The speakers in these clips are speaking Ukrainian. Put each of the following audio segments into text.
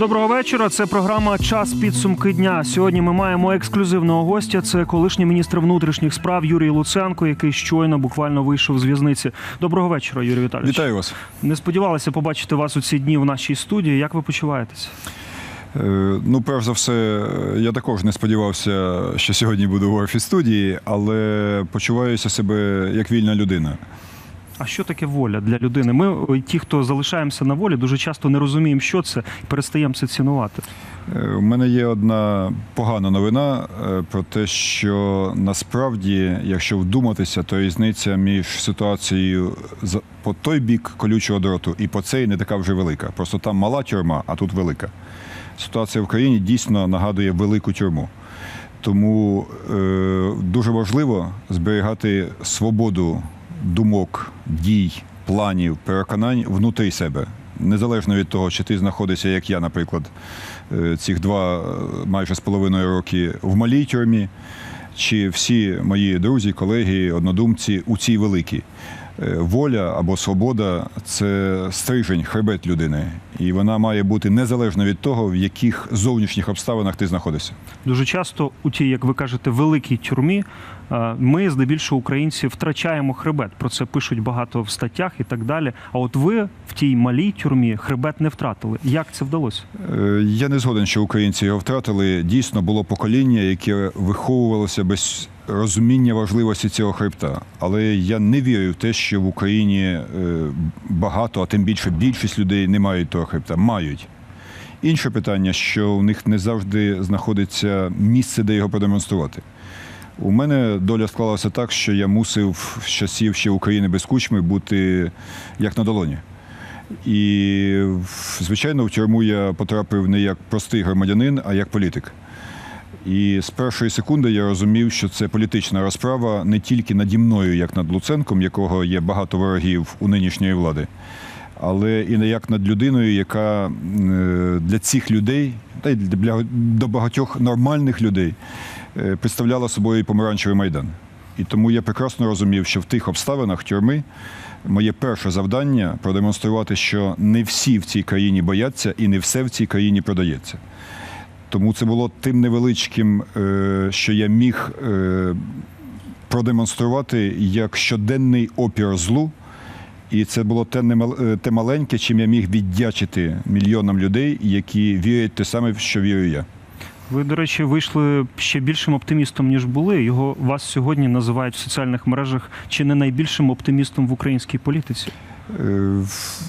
Доброго вечора. Це програма Час підсумки дня. Сьогодні ми маємо ексклюзивного гостя. Це колишній міністр внутрішніх справ Юрій Луценко, який щойно буквально вийшов з в'язниці. Доброго вечора, Юрій Віталійович. Вітаю вас. Не сподівалися побачити вас у ці дні в нашій студії. Як ви почуваєтесь? Е, Ну, перш за все, я також не сподівався, що сьогодні буду в офіс студії, але почуваюся себе як вільна людина. А що таке воля для людини? Ми, ті, хто залишаємося на волі, дуже часто не розуміємо, що це, і перестаємо це цінувати. Е, У мене є одна погана новина е, про те, що насправді, якщо вдуматися, то різниця між ситуацією по той бік колючого дроту і по цей не така вже велика. Просто там мала тюрма, а тут велика. Ситуація в країні дійсно нагадує велику тюрму. Тому е, дуже важливо зберігати свободу думок, дій, планів, переконань внутрі себе. Незалежно від того, чи ти знаходишся, як я, наприклад, е, цих два е, майже з половиною роки в малій тюрмі, чи всі мої друзі, колеги, однодумці у цій великій. Е, Воля або свобода це стрижень, хребет людини, і вона має бути незалежно від того, в яких зовнішніх обставинах ти знаходишся. Дуже часто у тій, як ви кажете, великій тюрмі е, ми, здебільшого, українці, втрачаємо хребет. Про це пишуть багато в статтях і так далі. А от ви в тій малій тюрмі хребет не втратили. Як це вдалося? Е, Я не згоден, що українці його втратили. Дійсно було покоління, яке виховувалося без розуміння важливості цього хребта. Але я не вірю в те, що в Україні е, багато, а тим більше більшість людей не мають того хребта. Мають. Інше питання, що у них не завжди знаходиться місце, де його продемонструвати. У мене доля склалася так, що я мусив з часів ще України без кучми бути як на долоні. І, звичайно, в тюрму я потрапив не як простий громадянин, а як політик. І з першої секунди я розумів, що це політична розправа не тільки наді мною, як над Луценком, якого є багато ворогів у нинішньої влади, але і не як над людиною, яка е, для цих людей, та й для до багатьох нормальних людей е, представляла собою помаранчевий майдан. І тому я прекрасно розумів, що в тих обставинах тюрми моє перше завдання продемонструвати, що не всі в цій країні бояться і не все в цій країні продається. Тому це було тим невеличким, е, що я міг продемонструвати як щоденний опір злу. І це було те, немал- е, те маленьке, чим я міг віддячити мільйонам людей, які вірять те саме, що вірю я. Ви, до речі, вийшли ще більшим оптимістом, ніж були. Його вас сьогодні називають в соціальних мережах чи не найбільшим оптимістом в українській політиці. Е,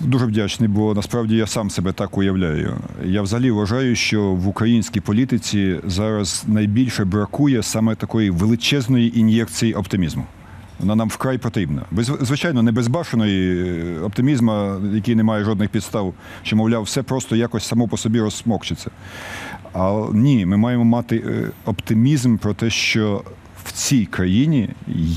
Дуже вдячний, бо насправді я сам себе так уявляю. Я взагалі вважаю, що в українській політиці зараз найбільше бракує саме такої величезної ін'єкції оптимізму. Вона нам вкрай потрібна. Без, звичайно, не безбашеної е, оптимізму, який не має жодних підстав, що, мовляв, все просто якось само по собі розсмокчиться. А ні, ми маємо мати е, оптимізм про те, що в цій країні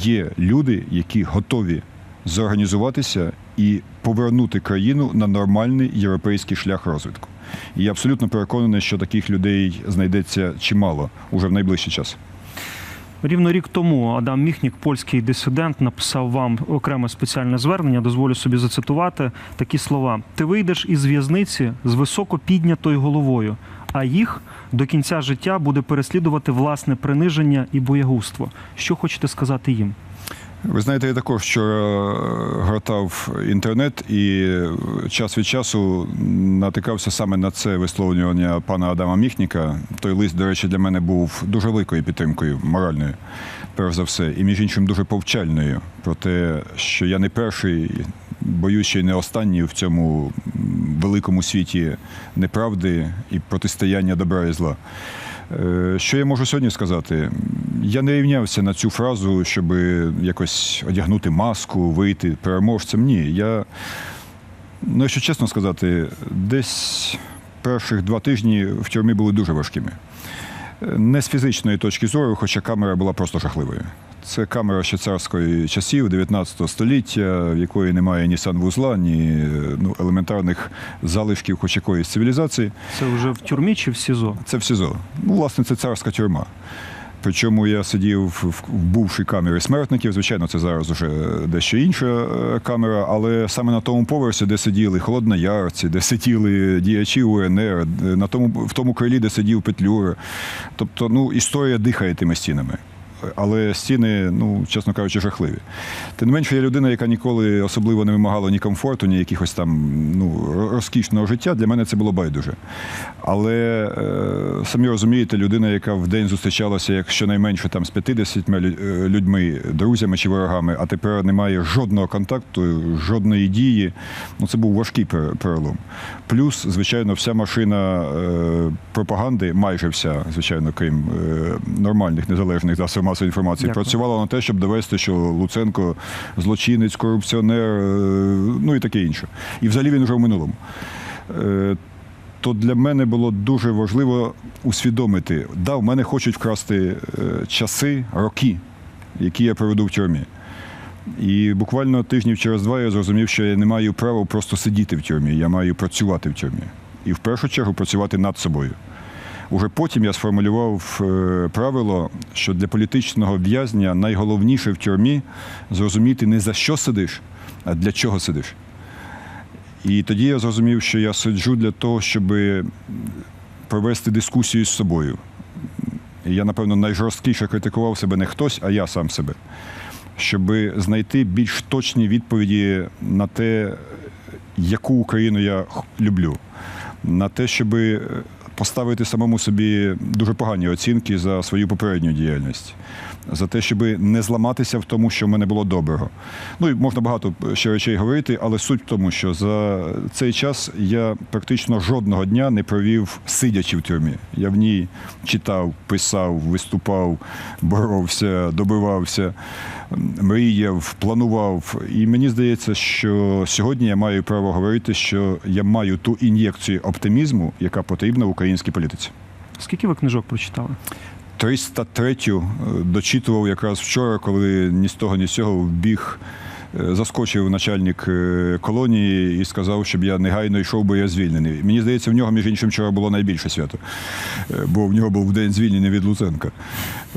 є люди, які готові зорганізуватися і повернути країну на нормальний європейський шлях розвитку. І я абсолютно переконаний, що таких людей знайдеться чимало уже в найближчий час. Рівно рік тому Адам Міхнік, польський дисидент, написав вам окреме спеціальне звернення. Дозволю собі зацитувати такі слова: Ти вийдеш із в'язниці з високо піднятою головою, а їх до кінця життя буде переслідувати власне приниження і боягузтво. Що хочете сказати їм? Ви знаєте, я також вчора гортав інтернет і час від часу натикався саме на це висловлювання пана Адама Міхніка. Той лист, до речі, для мене був дуже великою підтримкою, моральною, перш за все, і між іншим дуже повчальною про те, що я не перший, боюсь, що й не останній в цьому великому світі неправди і протистояння добра і зла. Е, Що я можу сьогодні сказати? Я не рівнявся на цю фразу, щоб якось одягнути маску, вийти переможцем. Ні. Я, ну, якщо чесно сказати, десь перших два тижні в тюрмі були дуже важкими. Е, Не з фізичної точки зору, хоча камера була просто жахливою. Це камера ще царської часів, 19 століття, в якої немає ні санвузла, ні ну, елементарних залишків хоч якоїсь цивілізації. Це вже в тюрмі чи в СІЗО? Це в СІЗО. Ну, власне, це царська тюрма. Причому я сидів в, бувшій камері смертників. Звичайно, це зараз уже дещо інша е, камера, але саме на тому поверсі, де сиділи холодноярці, де сиділи діячі УНР, е, на тому в тому крилі, де сидів Петлюра. Тобто, ну історія дихає тими стінами. Але стіни, ну чесно кажучи, жахливі. Тим не менше, я людина, яка ніколи особливо не вимагала ні комфорту, ні якихось там ну, розкішного життя. Для мене це було байдуже. Але е, самі розумієте, людина, яка в день зустрічалася як щонайменше там з 50 е, людьми, друзями чи ворогами, а тепер немає жодного контакту, жодної дії. Ну це був важкий перелом. Плюс, звичайно, вся машина е, пропаганди, майже вся, звичайно, крім е, нормальних незалежних засобів масової інформації, Дякую. працювала на те, щоб довести, що Луценко злочинець, корупціонер, е, ну і таке інше. І взагалі він вже в минулому. Е, то для мене було дуже важливо усвідомити, да, в мене хочуть вкрасти е, часи, роки, які я проведу в тюрмі. І буквально тижнів через два я зрозумів, що я не маю права просто сидіти в тюрмі, я маю працювати в тюрмі. І в першу чергу працювати над собою. Уже потім я сформулював е, правило, що для політичного в'язня найголовніше в тюрмі зрозуміти не за що сидиш, а для чого сидиш. І тоді я зрозумів, що я сиджу для того, щоб провести дискусію з собою. І я, напевно, найжорсткіше критикував себе не хтось, а я сам себе. Щоб знайти більш точні відповіді на те, яку Україну я люблю, на те, щоб поставити самому собі дуже погані оцінки за свою попередню діяльність, за те, щоб не зламатися в тому, що в мене було доброго. Ну і можна багато ще речей говорити, але суть в тому, що за цей час я практично жодного дня не провів сидячи в тюрмі. Я в ній читав, писав, виступав, боровся, добивався, мріяв, планував. І мені здається, що сьогодні я маю право говорити, що я маю ту ін'єкцію оптимізму, яка потрібна в українській політиці. Скільки ви книжок прочитали? 303 дочитував якраз вчора, коли ні з того, ні з цього вбіг. е, Заскочив начальник е, колонії і сказав, щоб я негайно йшов, бо я звільнений. Мені здається, в нього, між іншим, вчора було найбільше свято, е, бо в нього був день звільнення від Луценка.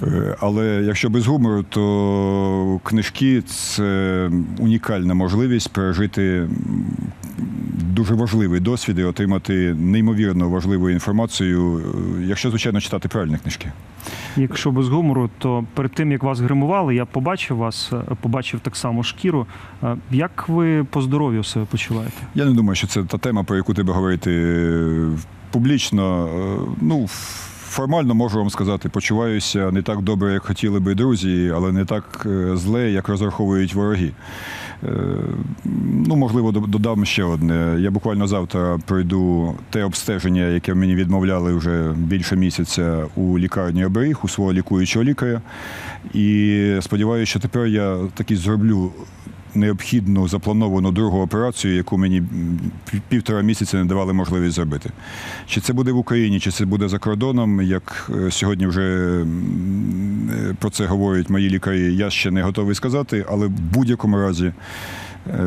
Е, Але якщо без гумору, то книжки це унікальна можливість пережити дуже важливий досвід і отримати неймовірно важливу інформацію, е, якщо, звичайно, читати правильні книжки. Якщо без гумору, то перед тим як вас гримували, я побачив вас, е, побачив так само шкіру. Е, Як ви по здоров'ю себе почуваєте? Я не думаю, що це та тема, про яку треба говорити публічно. Ну, формально можу вам сказати, почуваюся не так добре, як хотіли би друзі, але не так зле, як розраховують вороги. Е, Ну, можливо, додам ще одне. Я буквально завтра пройду те обстеження, яке мені відмовляли вже більше місяця у лікарні оберіг, у свого лікуючого лікаря. І сподіваюся, що тепер я таки зроблю необхідну заплановану другу операцію, яку мені півтора місяця не давали можливість зробити. Чи це буде в Україні, чи це буде за кордоном, як е, сьогодні вже е, про це говорять мої лікарі, я ще не готовий сказати, але в будь-якому разі. е,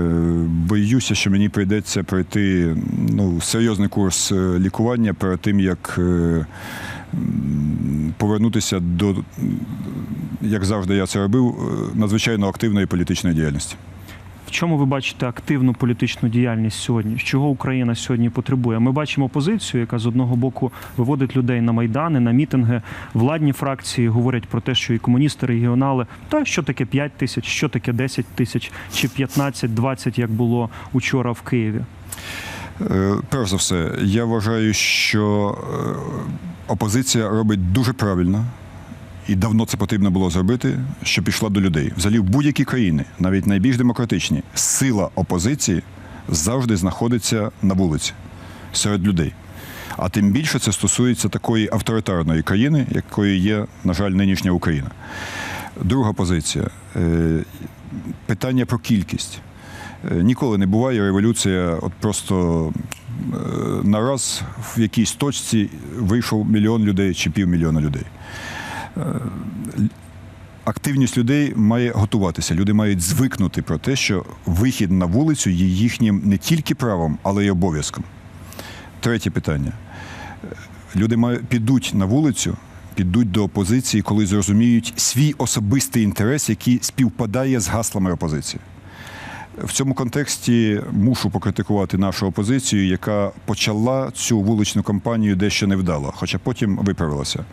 Боюся, що мені прийдеться пройти ну, серйозний курс лікування перед тим, як повернутися до, як завжди я це робив, надзвичайно активної політичної діяльності. В чому ви бачите активну політичну діяльність сьогодні? Чого Україна сьогодні потребує? Ми бачимо позицію, яка з одного боку виводить людей на майдани, на мітинги. Владні фракції говорять про те, що і комуністи, регіонали, та що таке 5 тисяч, що таке 10 тисяч, чи 15-20, як було учора в Києві. Е, Перш за все, я вважаю, що е, опозиція робить дуже правильно. І давно це потрібно було зробити, що пішла до людей. Взагалі, в будь-які країни, навіть найбільш демократичні, сила опозиції завжди знаходиться на вулиці серед людей. А тим більше це стосується такої авторитарної країни, якою є, на жаль, нинішня Україна. Друга позиція Е, питання про кількість. Е, Ніколи не буває революція, от просто е, нараз в якійсь точці вийшов мільйон людей чи півмільйона людей. Е, Активність людей має готуватися. Люди мають звикнути про те, що вихід на вулицю є їхнім не тільки правом, але й обов'язком. Третє питання. Люди мають, підуть на вулицю, підуть до опозиції, коли зрозуміють свій особистий інтерес, який співпадає з гаслами опозиції. В цьому контексті мушу покритикувати нашу опозицію, яка почала цю вуличну кампанію дещо невдало, хоча потім виправилася.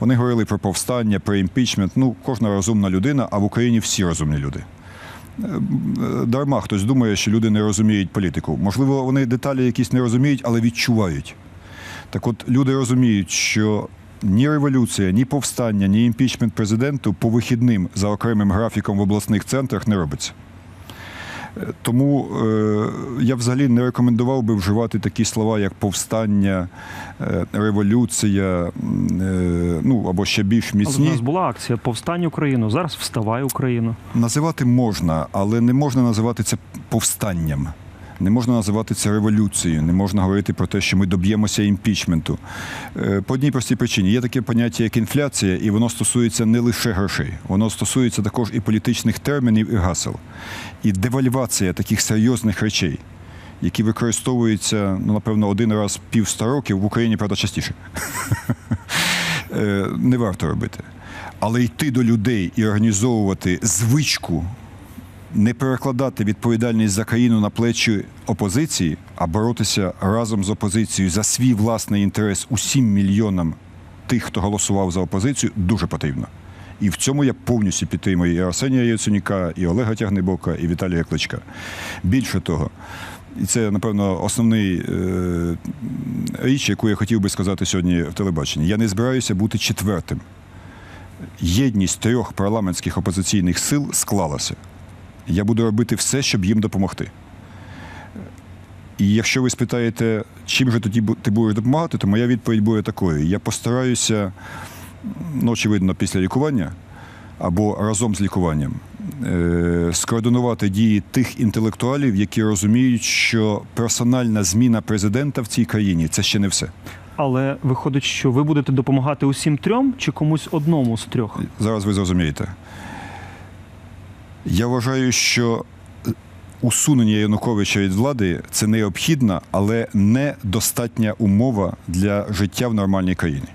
Вони говорили про повстання, про імпічмент. Ну, кожна розумна людина, а в Україні всі розумні люди. Е, Дарма хтось думає, що люди не розуміють політику. Можливо, вони деталі якісь не розуміють, але відчувають. Так от люди розуміють, що ні революція, ні повстання, ні імпічмент президенту по вихідним за окремим графіком в обласних центрах не робиться. Тому е, я взагалі не рекомендував би вживати такі слова, як повстання, е, революція, е, ну або ще більш Але в міцні. нас була акція Повстань Україну. Зараз вставай Україну. Називати можна, але не можна називати це повстанням. Не можна називати це революцією, не можна говорити про те, що ми доб'ємося імпічменту. Е, По одній простій причині є таке поняття, як інфляція, і воно стосується не лише грошей, воно стосується також і політичних термінів і гасел. І девальвація таких серйозних речей, які використовуються, ну, напевно, один раз півста років в Україні, правда, частіше. Е, Не варто робити. Але йти до людей і організовувати звичку не перекладати відповідальність за країну на плечі опозиції, а боротися разом з опозицією за свій власний інтерес усім мільйонам тих, хто голосував за опозицію, дуже потрібно. І в цьому я повністю підтримую і Арсенія Яценюка, і Олега Тягнебока, і Віталія Кличка. Більше того, і це, напевно, основний е, річ, яку я хотів би сказати сьогодні в телебаченні. Я не збираюся бути четвертим. Єдність трьох парламентських опозиційних сил склалася. Я буду робити все, щоб їм допомогти. І якщо ви спитаєте, чим же тоді ти будеш допомагати, то моя відповідь буде такою: я постараюся, ну, очевидно, після лікування або разом з лікуванням, е, скоординувати дії тих інтелектуалів, які розуміють, що персональна зміна президента в цій країні це ще не все. Але виходить, що ви будете допомагати усім трьом чи комусь одному з трьох? Зараз ви зрозумієте. Я вважаю, що усунення Януковича від влади це необхідна, але недостатня умова для життя в нормальній країні.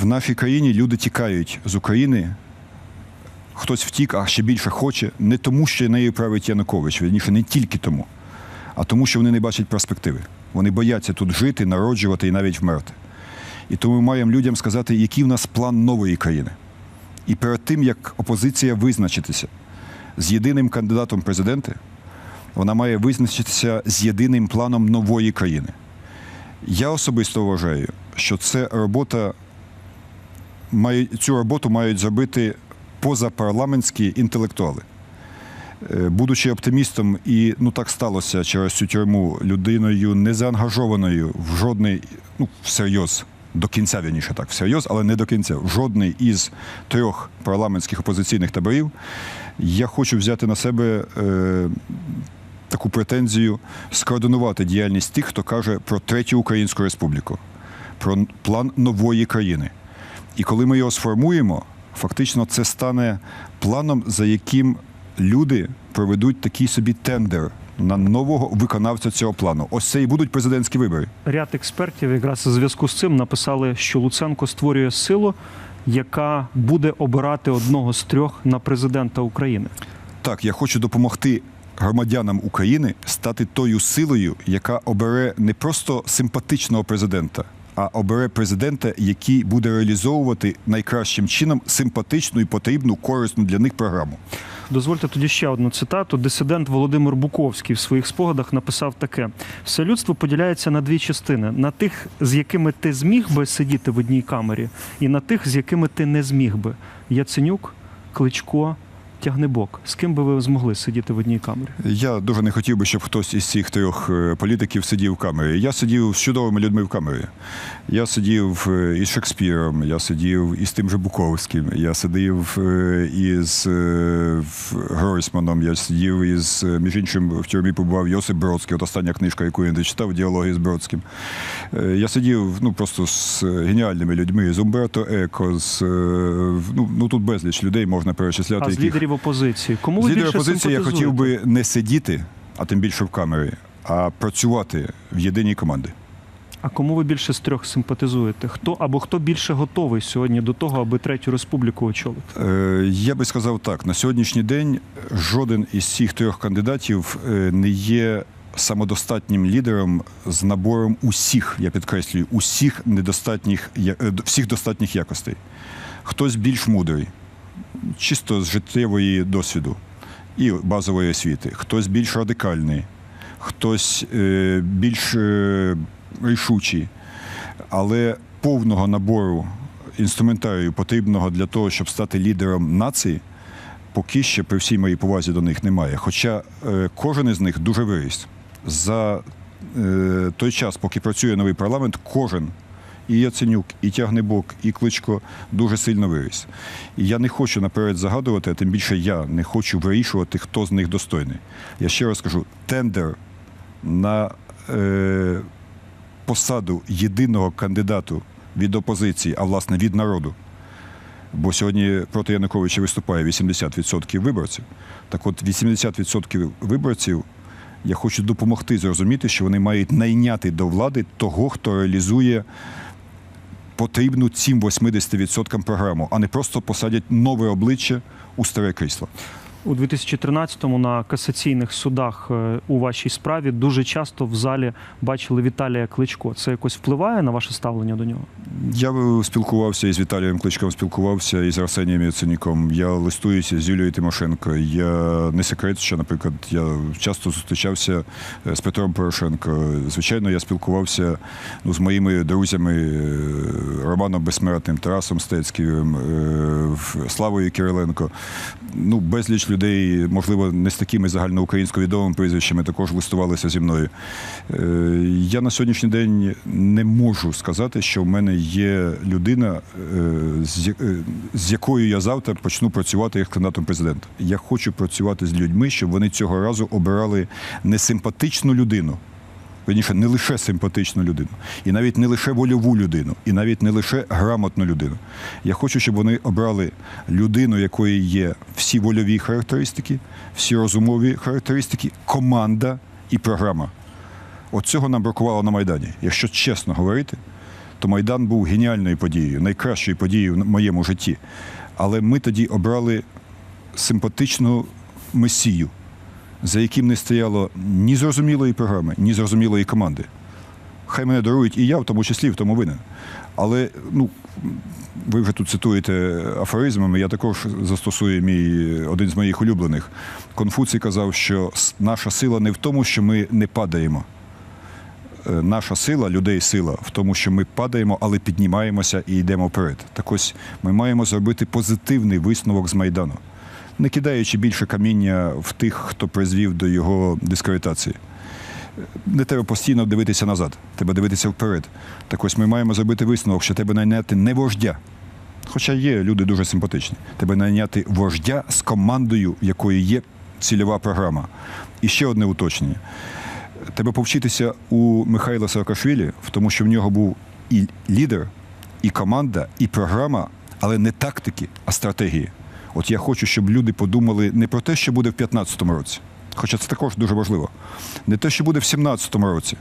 В нашій країні люди тікають з України. Хтось втік, а ще більше хоче, не тому, що нею править Янукович, вірніше, не тільки тому, а тому, що вони не бачать перспективи. Вони бояться тут жити, народжувати і навіть вмерти. І тому ми маємо людям сказати, який в нас план нової країни. І перед тим, як опозиція визначитися з єдиним кандидатом президенти, вона має визначитися з єдиним планом нової країни. Я особисто вважаю, що це робота має, цю роботу мають зробити позапарламентські інтелектуали. Е, Будучи оптимістом, і ну так сталося через цю тюрму людиною не заангажованою в жодний, ну всерйоз, до кінця вірніше так, всерйоз, але не до кінця, жодний із трьох парламентських опозиційних таборів, я хочу взяти на себе е, таку претензію скоординувати діяльність тих, хто каже про третю Українську республіку, про план нової країни. І коли ми його сформуємо, фактично це стане планом, за яким люди проведуть такий собі тендер на нового виконавця цього плану. Ось це і будуть президентські вибори. Ряд експертів якраз у зв'язку з цим написали, що Луценко створює силу, яка буде обирати одного з трьох на президента України. Так, я хочу допомогти громадянам України стати тою силою, яка обере не просто симпатичного президента, а обере президента, який буде реалізовувати найкращим чином симпатичну і потрібну корисну для них програму. Дозвольте тоді ще одну цитату. Дисидент Володимир Буковський в своїх спогадах написав таке: все людство поділяється на дві частини: на тих, з якими ти зміг би сидіти в одній камері, і на тих, з якими ти не зміг би. Яценюк, Кличко, Тягнебок. З ким би ви змогли сидіти в одній камері? Я дуже не хотів би, щоб хтось із цих трьох е, політиків сидів в камері. Я сидів з чудовими людьми в камері. Я сидів е, із Шекспіром, я сидів із тим же Буковським, я сидів е, із Гройсманом, я сидів із, між іншим, в тюрмі побував Йосип Бродський, от остання книжка, яку я не читав, діалоги з Бродським. Я сидів ну, просто з геніальними людьми, з Умберто Еко, з, ну, ну тут безліч людей можна перечисляти. А яких... лідерів опозиції? Кому ви більше опозиції я хотів би не сидіти, а тим більше в камері, а працювати в єдиній команді. А кому ви більше з трьох симпатизуєте? Хто або хто більше готовий сьогодні до того, аби третю республіку очолити? Е, Я би сказав так: на сьогоднішній день жоден із цих трьох кандидатів е, не є самодостатнім лідером з набором усіх, я підкреслюю, усіх недостатніх е, всіх достатніх якостей. Хтось більш мудрий, чисто з життєвої досвіду і базової освіти, хтось більш радикальний, хтось е, більш е, рішучий, але повного набору інструментарію потрібного для того, щоб стати лідером нації, поки ще при всій моїй повазі до них немає. Хоча е, кожен із них дуже виріс. За е, той час, поки працює новий парламент, кожен. І Яценюк, і Тягнебок, і Кличко дуже сильно виріс. І я не хочу наперед загадувати, а тим більше я не хочу вирішувати, хто з них достойний. Я ще раз кажу: тендер на е, посаду єдиного кандидату від опозиції, а власне від народу. Бо сьогодні проти Януковича виступає 80% виборців. Так от 80% виборців я хочу допомогти зрозуміти, що вони мають найняти до влади того, хто реалізує потрібну цим 80% програму, а не просто посадять нове обличчя у старе крісло. У 2013-му на касаційних судах е, у вашій справі дуже часто в залі бачили Віталія Кличко. Це якось впливає на ваше ставлення до нього? Я е, спілкувався із Віталієм Кличком, спілкувався із Арсенієм Яценюком. Я листуюся з Юлією Тимошенко. Я не секрет, що, наприклад, я часто зустрічався е, з Петром Порошенко. Звичайно, я спілкувався ну, з моїми друзями Романом Безсмертним, Тарасом Стецьким, е, Славою Кириленко. Ну, безліч людей, можливо, не з такими загальноукраїнсько відомими прізвищами, також листувалися зі мною. Е, Я на сьогоднішній день не можу сказати, що в мене є людина, е, е, з якою я завтра почну працювати як кандидатом президента. Я хочу працювати з людьми, щоб вони цього разу обирали не симпатичну людину. Верніше, не лише симпатичну людину, і навіть не лише вольову людину, і навіть не лише грамотну людину. Я хочу, щоб вони обрали людину, якої є всі вольові характеристики, всі розумові характеристики, команда і програма. От цього нам бракувало на Майдані. Якщо чесно говорити, то Майдан був геніальною подією, найкращою подією в моєму житті. Але ми тоді обрали симпатичну месію, за яким не стояло ні зрозумілої програми, ні зрозумілої команди. Хай мене дарують, і я в тому числі в тому винен. Але ну, ви вже тут цитуєте афоризмами, я також застосую мій один з моїх улюблених. Конфуцій казав, що наша сила не в тому, що ми не падаємо. Е, Наша сила, людей сила в тому, що ми падаємо, але піднімаємося і йдемо вперед. Так ось ми маємо зробити позитивний висновок з Майдану, не кидаючи більше каміння в тих, хто призвів до його дискредитації. Не треба постійно дивитися назад, треба дивитися вперед. Так ось ми маємо зробити висновок, що треба найняти не вождя. Хоча є люди дуже симпатичні. Треба найняти вождя з командою, якої є цільова програма. І ще одне уточнення. Треба повчитися у Михайла Саакашвілі, тому, що в нього був і лідер, і команда, і програма, але не тактики, а стратегії. От я хочу, щоб люди подумали не про те, що буде в 2015 році, хоча це також дуже важливо, не те, що буде в 2017 році.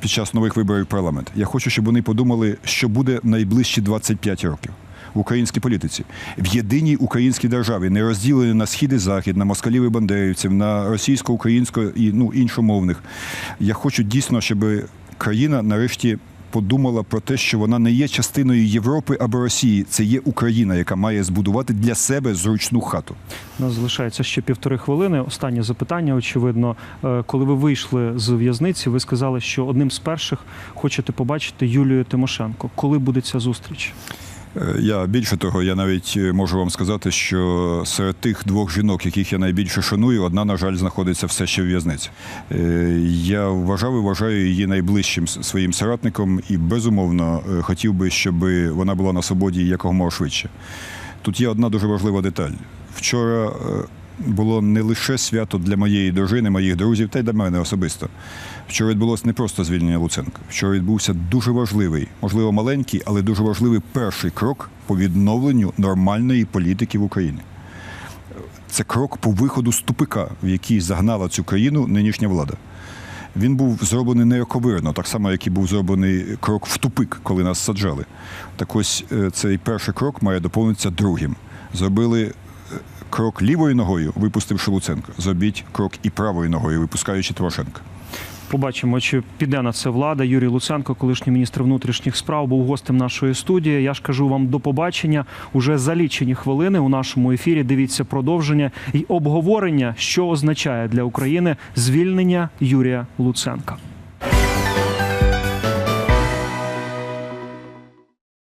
Під час нових виборів парламент. Я хочу, щоб вони подумали, що буде найближчі 25 років в українській політиці, в єдиній українській державі, не розділені на схід і захід, на москалів і бандерівців, на російсько-українсько і ну, іншомовних. Я хочу дійсно, щоб країна нарешті подумала про те, що вона не є частиною Європи або Росії. Це є Україна, яка має збудувати для себе зручну хату. У нас залишається ще півтори хвилини. Останнє запитання, очевидно. Е, Коли ви вийшли з в'язниці, ви сказали, що одним з перших хочете побачити Юлію Тимошенко. Коли буде ця зустріч? Е, Я більше того, я навіть е, можу вам сказати, що серед тих двох жінок, яких я найбільше шаную, одна, на жаль, знаходиться все ще в в'язниці. Е, Я вважав і вважаю її найближчим своїм соратником і безумовно хотів би, щоб вона була на свободі якомога швидше. Тут є одна дуже важлива деталь. Вчора було не лише свято для моєї дружини, моїх друзів, та й для мене особисто. Вчора відбулося не просто звільнення Луценка. Вчора відбувся дуже важливий, можливо, маленький, але дуже важливий перший крок по відновленню нормальної політики в Україні. Це крок по виходу з тупика, в який загнала цю країну нинішня влада. він був зроблений неоковирно, так само, як і був зроблений крок в тупик, коли нас саджали. Так ось е, цей перший крок має доповнитися другим. Зробили е, крок лівою ногою, випустивши Луценка. Зробіть крок і правою ногою, випускаючи Тимошенка. Побачимо, чи піде на це влада. Юрій Луценко, колишній міністр внутрішніх справ, був гостем нашої студії. Я ж кажу вам до побачення. Уже за лічені хвилини у нашому ефірі. Дивіться продовження і обговорення, що означає для України звільнення Юрія Луценка.